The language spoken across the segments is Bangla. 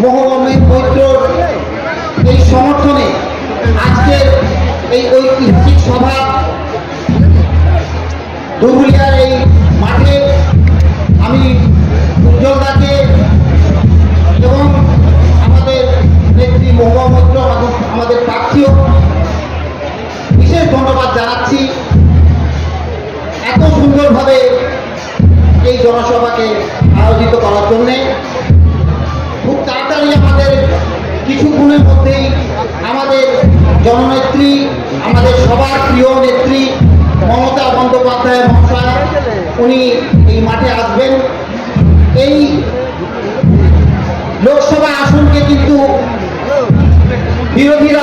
মোহম্মদ মৈত্রর এই সমর্থনে আজকের এই ঐতিহাসিক সভা দুবুলিয়ার এই মাঠে আমি উজ্জ্বলদাকে এবং আমাদের নেত্রী মহুয়া মৈত্র এবং আমাদের প্রার্থীও বিশেষ ধন্যবাদ জানাচ্ছি। এত সুন্দরভাবে এই জনসভাকে আয়োজিত করার জন্যে কিছুক্ষণের মধ্যেই আমাদের জননেত্রী, আমাদের সবার প্রিয় নেত্রী মমতা বন্দ্যোপাধ্যায় মহাশয়, উনি এই মাঠে আসবেন। এই লোকসভা আসনকে কিন্তু বিরোধীরা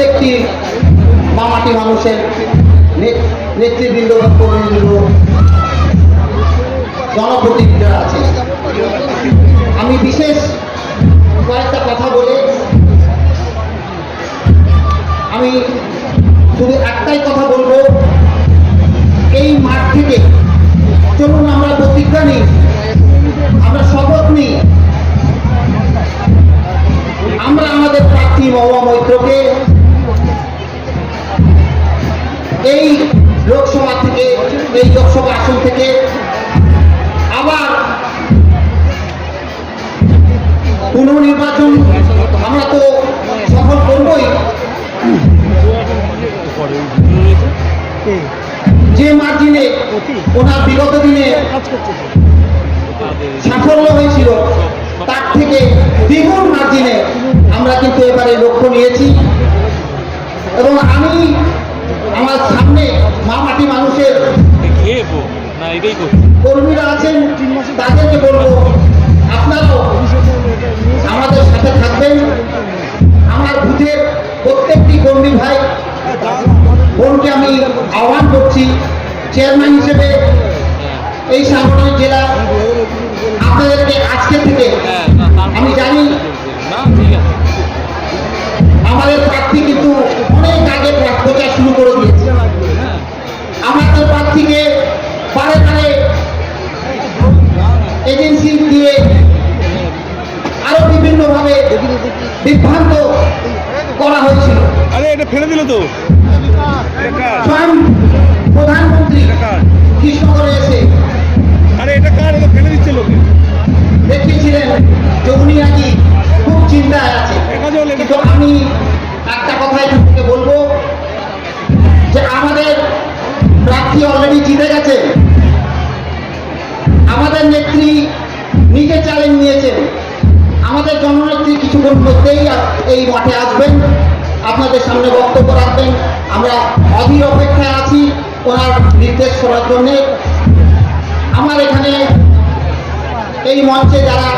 প্রত্যেকটি মামাটি মানুষের নেতৃবৃন্দ বা কর্মীবৃন্দ জনপ্রতিনিধিরা আছে আমি বিশেষ কয়েকটা কথা বলে আমি শুধু একটাই কথা বলব। এই মাঠ থেকে চলুন, আমরা প্রতিজ্ঞা নিই এই লোকসভা থেকে, এই লোকসভা আসন থেকে আবার পুনর্নির্বাচন আমরা তো সফল করবই। যে মার্জিনে ওনার বিগত দিনে সাফল্য হয়েছিল মা মাটি মানুষের না এটাই কর্মীরা আছেন তাদেরকে বলব আপনারাও আমাদের সাথে থাকবেন। আমার বুথের প্রত্যেকটি কর্মী ভাই বোনকে আমি আহ্বান করছি চেয়ারম্যান হিসেবে এই সাংগঠনিক জেলা। আপনাদেরকে আজকে থেকে হ্যাঁ আমি জানি বিভ্রান্ত করা হয়েছিল। আরে এটা ফেলে দিল তো। স্বয়ং প্রধানমন্ত্রী কৃষ্ণগড়ে এসে আরে এটা কার? এটা ফেলে দিচ্ছে লোকে। দেখিয়েছিলেন যে উনি নাকি খুব চিন্তায় আছে। কিন্তু আমি একটা কথাই আপনাকে বলব যে আমাদের প্রার্থী অলরেডি জিতে গেছে। আমাদের নেত্রী নিজে চ্যালেঞ্জ নিয়েছেন। আমাদের জননেত্রী কিছুক্ষণ মধ্যেই এই মাঠে আসবেন। আপনাদের সামনে বক্তব্য রাখবেন। আমরা অধীর অপেক্ষায় আছি ওনার নির্দেশ করার জন্যে। আমার এখানে এই মঞ্চে যারা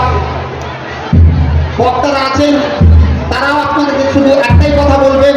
বক্তারা আছেন, তারাও আপনাদের শুধু একটাই কথা বলবেন